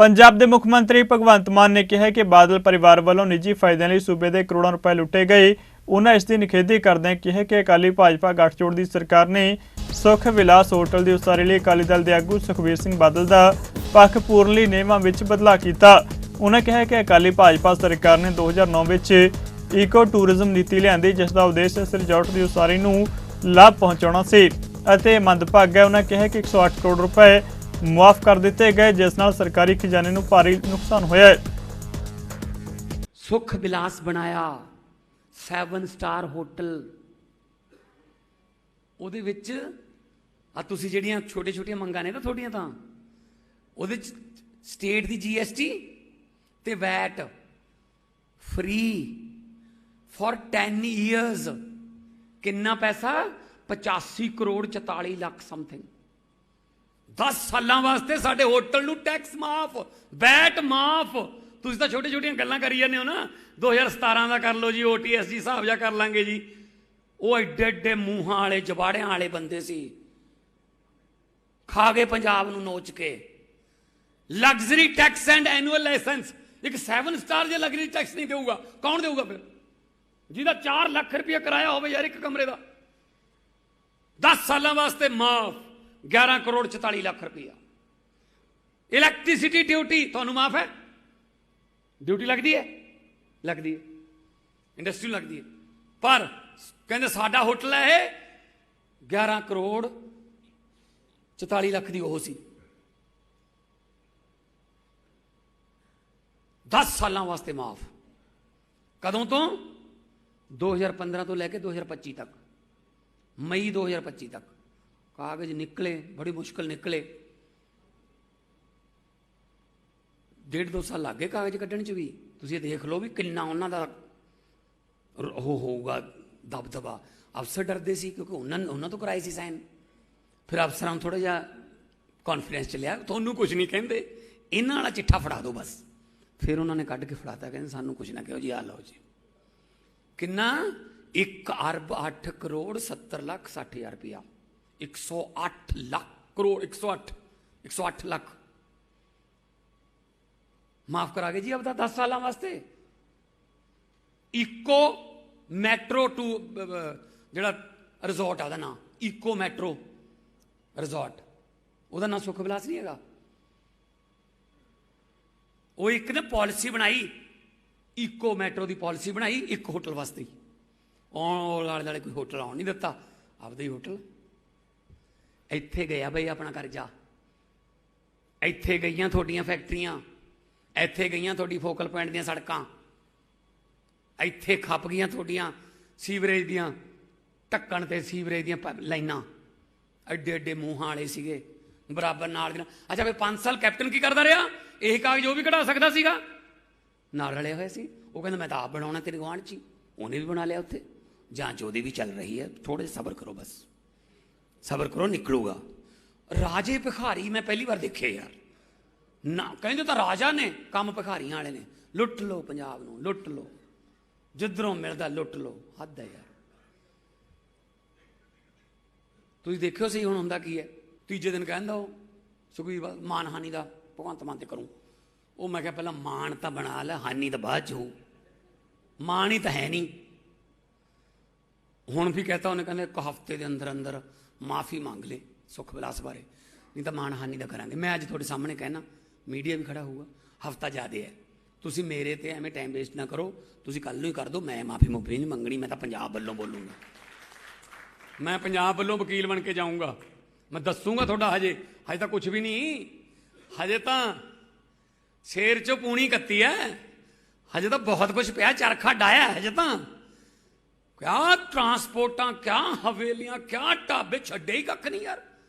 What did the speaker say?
ਪੰਜਾਬ ਦੇ ਮੁੱਖ ਮੰਤਰੀ ਭਗਵੰਤ ਮਾਨ ਨੇ ਕਿਹਾ ਕਿ ਬਾਦਲ ਪਰਿਵਾਰ ਵੱਲੋਂ ਨਿੱਜੀ ਫਾਇਦਿਆਂ ਲਈ ਸੂਬੇ ਦੇ ਕਰੋੜਾਂ ਰੁਪਏ ਲੁੱਟੇ ਗਏ। ਉਹਨਾਂ ਇਸ ਦੀ ਨਿਖੇਧੀ ਕਰਦਿਆਂ ਕਿਹਾ ਕਿ ਅਕਾਲੀ ਭਾਜਪਾ ਗੱਠਜੋੜ ਦੀ ਸਰਕਾਰ ਨੇ ਸੁਖ ਵਿਲਾਸ ਹੋਟਲ ਦੀ ਉਸਾਰੀ ਲਈ ਅਕਾਲੀ ਦਲ ਦੇ ਆਗੂ ਸੁਖਬੀਰ ਸਿੰਘ ਬਾਦਲ ਦਾ ਪੱਖ ਪੂਰਨ ਨਿਯਮਾਂ ਵਿੱਚ ਬਦਲਾਅ ਕੀਤਾ। ਉਹਨਾਂ ਕਿਹਾ ਕਿ ਅਕਾਲੀ ਭਾਜਪਾ ਸਰਕਾਰ ਨੇ 2009 ਵਿੱਚ ਈਕੋ ਟੂਰਿਜ਼ਮ ਨੀਤੀ ਲਿਆਂਦੀ, ਜਿਸ ਦਾ ਉਦੇਸ਼ ਇਸ ਰਿਜ਼ੋਰਟ ਦੀ ਉਸਾਰੀ ਨੂੰ ਲਾਭ ਪਹੁੰਚਾਉਣਾ ਸੀ ਅਤੇ ਮੰਦਭਾਗਾ ਉਹਨਾਂ ਕਿਹਾ ਕਿ 108 ਕਰੋੜ ਰੁਪਏ ਮੁਆਫ ਕਰ ਦਿੱਤੇ ਗਏ, ਜਿਸ ਨਾਲ ਸਰਕਾਰੀ ਖਜ਼ਾਨੇ ਨੂੰ ਭਾਰੀ ਨੁਕਸਾਨ ਹੋਇਆ ਹੈ। ਸੁਖ ਵਿਲਾਸ ਬਣਾਇਆ 7 ਸਟਾਰ ਹੋਟਲ। ਉਹਦੇ ਵਿੱਚ ਆ ਤੁਸੀਂ ਜਿਹੜੀਆਂ ਛੋਟੇ ਛੋਟੀਆਂ ਮੰਗਾਂ ਨੇ ਨਾ ਤੁਹਾਡੀਆਂ ਤਾਂ, ਉਹਦੇ ਚ ਸਟੇਟ ਦੀ ਜੀਐਸਟੀ ਤੇ ਵੈਟ, ਫ੍ਰੀ ਫॉर 10 ਇਅਰਸ ਕਿੰਨਾ ਪੈਸਾ? 85 ਕਰੋੜ 44 ਲੱਖ ਸਮਥਿੰਗ। 10 ਸਾਲਾਂ ਵਾਸਤੇ ਸਾਡੇ ਹੋਟਲ ਨੂੰ ਟੈਕਸ ਮਾਫ ਵੈਟ ਮਾਫ। ਤੁਸੀਂ ਤਾਂ ਛੋਟੇ ਛੋਟੀਆਂ ਗੱਲਾਂ ਕਰੀ ਜਾਂਦੇ ਹੋ ਨਾ। 2017 ਦਾ ਕਰ ਲਓ ਜੀ ਓਟੀਐਸ ਜੀ ਹਿਸਾਬ ਜਾ ਕਰ ਲਾਂਗੇ ਜੀ। ਉਹ ਐਡੇ ਐਡੇ ਮੂੰਹਾਂ ਵਾਲੇ ਜਬਾੜਿਆਂ ਵਾਲੇ ਬੰਦੇ ਸੀ। ਖਾ ਗਏ ਪੰਜਾਬ ਨੂੰ ਨੋਚ ਕੇ। Luxury tax and annual license ਇੱਕ 7 ਸਟਾਰ ਜੇ ਲਗਜ਼ਰੀ ਟੈਕਸ ਨਹੀਂ ਦੇਊਗਾ, ਕੌਣ ਦੇਊਗਾ ਫਿਰ? ਜਿਹਦਾ 4 ਲੱਖ ਰੁਪਏ ਕਿਰਾਇਆ ਹੋਵੇ ਯਾਰ ਇੱਕ ਕਮਰੇ ਦਾ। 10 ਸਾਲਾਂ ਵਾਸਤੇ ਮਾਫ। 11 ਕਰੋੜ 44 ਲੱਖ ਰੁਪਇਆ। ਇਲੈਕਟ੍ਰਿਸਿਟੀ ਡਿਊਟੀ ਤੁਹਾਨੂੰ ਮਾਫ ਹੈ। ਡਿਊਟੀ ਲੱਗਦੀ ਹੈ? ਲੱਗਦੀ ਹੈ। ਇੰਡਸਟਰੀ ਲੱਗਦੀ ਹੈ। ਪਰ ਕਹਿੰਦੇ ਸਾਡਾ ਹੋਟਲ ਹੈ ਇਹ। 11 ਕਰੋੜ 44 ਲੱਖ ਦੀ ਉਹ ਸੀ। 10 ਸਾਲਾਂ ਵਾਸਤੇ ਮਾਫ। ਕਦੋਂ ਤੋਂ? 2015 ਤੋਂ ਲੈ ਕੇ 2025 ਤੱਕ। ਮਈ 2025 ਤੱਕ। ਕਾਗਜ਼ ਨਿਕਲੇ, ਬੜੀ ਮੁਸ਼ਕਲ ਨਿਕਲੇ। ਡੇਢ ਦੋ ਸਾਲ ਲੱਗੇ ਕਾਗਜ਼ ਕੱਢਣ ਚ ਵੀ। ਤੁਸੀਂ ਇਹ ਦੇਖ ਲਓ ਵੀ ਕਿੰਨਾ ਉਹਨਾਂ ਦਾ ਉਹ ਹੋਊਗਾ ਦਬਦਬਾ। ਅਫਸਰ ਡਰਦੇ ਸੀ ਕਿਉਂਕਿ ਉਹਨਾਂ ਉਹਨਾਂ ਤੋਂ ਕਰਾਏ ਸੀ ਸਾਈਨ। ਫਿਰ ਅਫਸਰਾਂ ਨੂੰ ਥੋੜਾ ਜਿਹਾ ਕੌਨਫੀਡੈਂਸ ਚ ਲਿਆ, ਤੁਹਾਨੂੰ ਕੁਝ ਨਹੀਂ ਕਹਿੰਦੇ। ਇਹਨਾਂ ਵਾਲਾ ਚਿੱਠਾ ਫੜਾ ਦਿਓ ਬਸ। ਫਿਰ ਉਹਨਾਂ ਨੇ ਕੱਢ ਕੇ ਫੜਾਤਾ, ਕਹਿੰਦੇ, ਸਾਨੂੰ ਕੁਝ ਨਾ ਕਹੋ ਜੀ ਆ ਲਓ ਜੀ। ਕਿੰਨਾ? 1 ਅਰਬ 8 ਕਰੋੜ 70 ਲੱਖ 60 ਹਜ਼ਾਰ ਰੁਪਇਆ। 108 ਲੱਖ ਕਰੋੜ 108 108 ਲੱਖ ਮਾਫ ਕਰਾ ਗਏ ਜੀ ਆਪਦਾ 10 ਸਾਲਾਂ ਵਾਸਤੇ ਇਕੋ ਮੈਟਰੋ ਟੂ ਜਿਹੜਾ ਰਿਜ਼ੋਰਟ ਆ ਉਹਦਾ ਨਾਂ ਇਕੋ ਮੈਟਰੋ ਰਿਜ਼ੋਰਟ ਉਹਦਾ ਨਾਂ ਸੁਖ ਵਿਲਾਸ ਨਹੀਂ ਹੈਗਾ ਉਹ ਇੱਕ ਨੇ ਪਾਲਿਸੀ ਬਣਾਈ ਇਕੋ ਮੈਟਰੋ ਦੀ ਪਾਲਿਸੀ ਬਣਾਈ ਇੱਕ ਹੋਟਲ ਵਾਸਤੇ ਆਉਣ ਵਾਲੇ ਵਾਲੇ ਕੋਈ ਹੋਟਲ ਆਉਣ ਨਹੀਂ ਦਿੱਤਾ ਆਪਦਾ ਹੀ ਹੋਟਲ ਇੱਥੇ ਗਿਆ ਬਈ ਆਪਣਾ ਕਰਜ਼ਾ। ਇੱਥੇ ਗਈਆਂ ਤੁਹਾਡੀਆਂ ਫੈਕਟਰੀਆਂ, ਇੱਥੇ ਗਈਆਂ ਤੁਹਾਡੀ ਫੋਕਲ ਪੁਆਇੰਟ ਦੀਆਂ ਸੜਕਾਂ, ਇੱਥੇ ਖੱਪ ਗਈਆਂ ਤੁਹਾਡੀਆਂ ਸੀਵਰੇਜ ਦੀਆਂ, ਢੱਕਣ ਤੇ ਸੀਵਰੇਜ ਦੀਆਂ ਪ- ਲਾਈਨਾਂ। ਐਡੇ ਐਡੇ ਮੂੰਹਾਂ ਵਾਲੇ ਸੀਗੇ, ਬਰਾਬਰ ਨਾਲ ਦੀਆਂ ਅੱਛਾ ਵੀ 5 ਸਾਲ ਕੈਪਟਨ ਕੀ ਕਰਦਾ ਰਿਹਾ? ਇਹ ਕਾਗਜ਼ ਉਹ ਵੀ ਕਢਾ ਸਕਦਾ ਸੀਗਾ? ਨਾਲ ਰਲੇ ਹੋਏ ਸੀ। ਉਹ ਕਹਿੰਦਾ, ਮੈਂ ਤਾਂ ਆਪ ਬਣਾਉਣਾ ਤੇਰੇ ਗੁਆਂਢ 'ਚ ਹੀ। ਉਹਨੇ ਵੀ ਬਣਾ ਲਿਆ ਉੱਥੇ। ਜਾਂਚ ਉਹਦੀ ਵੀ ਚੱਲ ਰਹੀ ਹੈ ਥੋੜੇ ਜਿਹਾ ਸਬਰ ਕਰੋ ਬਸ। ਸਬਰ ਕਰੋ, ਨਿਕਲੂਗਾ। ਰਾਜੇ ਭਿਖਾਰੀ ਮੈਂ ਪਹਿਲੀ ਵਾਰ ਦੇਖੇ ਯਾਰ। ਨਾ, ਕਹਿੰਦੇ ਤਾਂ ਰਾਜਾ ਨੇ, ਕੰਮ ਭਿਖਾਰੀਆਂ ਵਾਲੇ ਨੇ। ਲੁੱਟ ਲਓ ਪੰਜਾਬ ਨੂੰ, ਲੁੱਟ ਲਓ। ਜਿੱਧਰੋਂ ਮਿਲਦਾ ਲੁੱਟ ਲਓ। ਹੱਦ ਹੈ ਯਾਰ। ਤੁਸੀਂ ਦੇਖਿਓ ਸਹੀ ਹੁਣ ਹੁੰਦਾ ਕੀ ਹੈ। ਤੀਜੇ ਦਿਨ ਕਹਿੰਦਾ ਉਹ, ਸੁਖਬੀਰ ਬਾਦਲ ਮਾਨਹਾਨੀ ਦਾ ਭਗਵੰਤ ਮਾਨ ਤੇ ਕਰੂੰ। ਉਹ ਮੈਂ ਕਿਹਾ ਪਹਿਲਾਂ ਮਾਨ ਤਾਂ ਬਣਾ ਲੈ, ਹਾਨੀ ਤਾਂ ਬਾਅਦ ਚ ਹੋਊ। ਮਾਨ ਹੀ ਤਾਂ ਹੈ ਨਹੀਂ ਹੁਣ ਵੀ ਕਹਤਾ ਉਹਨੇ, ਕਹਿੰਦੇ ਇੱਕ ਹਫ਼ਤੇ ਦੇ ਅੰਦਰ ਅੰਦਰ ਮਾਫੀ ਮੰਗ ਲੈ ਸੁਖ ਵਿਲਾਸ ਬਾਰੇ। ਨਹੀਂ ਤਾਂ ਮਾਨਹਾਨੀ ਦਾ ਕਰਾਂਗੇ। ਮੈਂ ਅੱਜ ਤੁਹਾਡੇ ਸਾਹਮਣੇ ਕਹਿਣਾ, ਮੀਡੀਆ ਵੀ ਖੜਾ ਹੋਊਗਾ, ਹਫਤਾ ਜ਼ਿਆਦੇ ਹੈ। ਤੁਸੀਂ ਮੇਰੇ ਤੇ ਐਵੇਂ ਟਾਈਮ ਵੇਸਟ ਨਾ ਕਰੋ, ਤੁਸੀਂ ਕੱਲ ਨੂੰ ਹੀ ਕਰ ਦਿਓ, ਮੈਂ ਮਾਫੀ ਮੁਫੀ ਨਹੀਂ ਮੰਗਣੀ, ਮੈਂ ਤਾਂ ਪੰਜਾਬ ਵੱਲੋਂ ਬੋਲੂੰਗਾ। ਮੈਂ ਪੰਜਾਬ ਵੱਲੋਂ ਵਕੀਲ ਬਣ ਕੇ ਜਾਊਂਗਾ। ਮੈਂ ਦੱਸੂਗਾ ਤੁਹਾਡਾ ਹਜੇ ਹਜੇ ਤਾਂ ਕੁਝ ਵੀ ਨਹੀਂ। ਹਜੇ ਤਾਂ ਸ਼ੇਰ ਚੋਂ ਪੂਣੀ ਕੱਤੀ ਐ ਹਜੇ ਤਾਂ ਬਹੁਤ ਕੁਝ ਪਿਆ, ਚਰਖਾ ਡਾਇਆ ਹਜੇ ਤਾਂ। ਕਿਆ ਟਰਾਂਸਪੋਰਟਾਂ ਕਿਆ ਹਵੇਲੀਆਂ ਕਿਆ ਢਾਬੇ ਛੱਡੇ ਹੀ ਕੱਖ ਨਹੀਂ ਯਾਰ।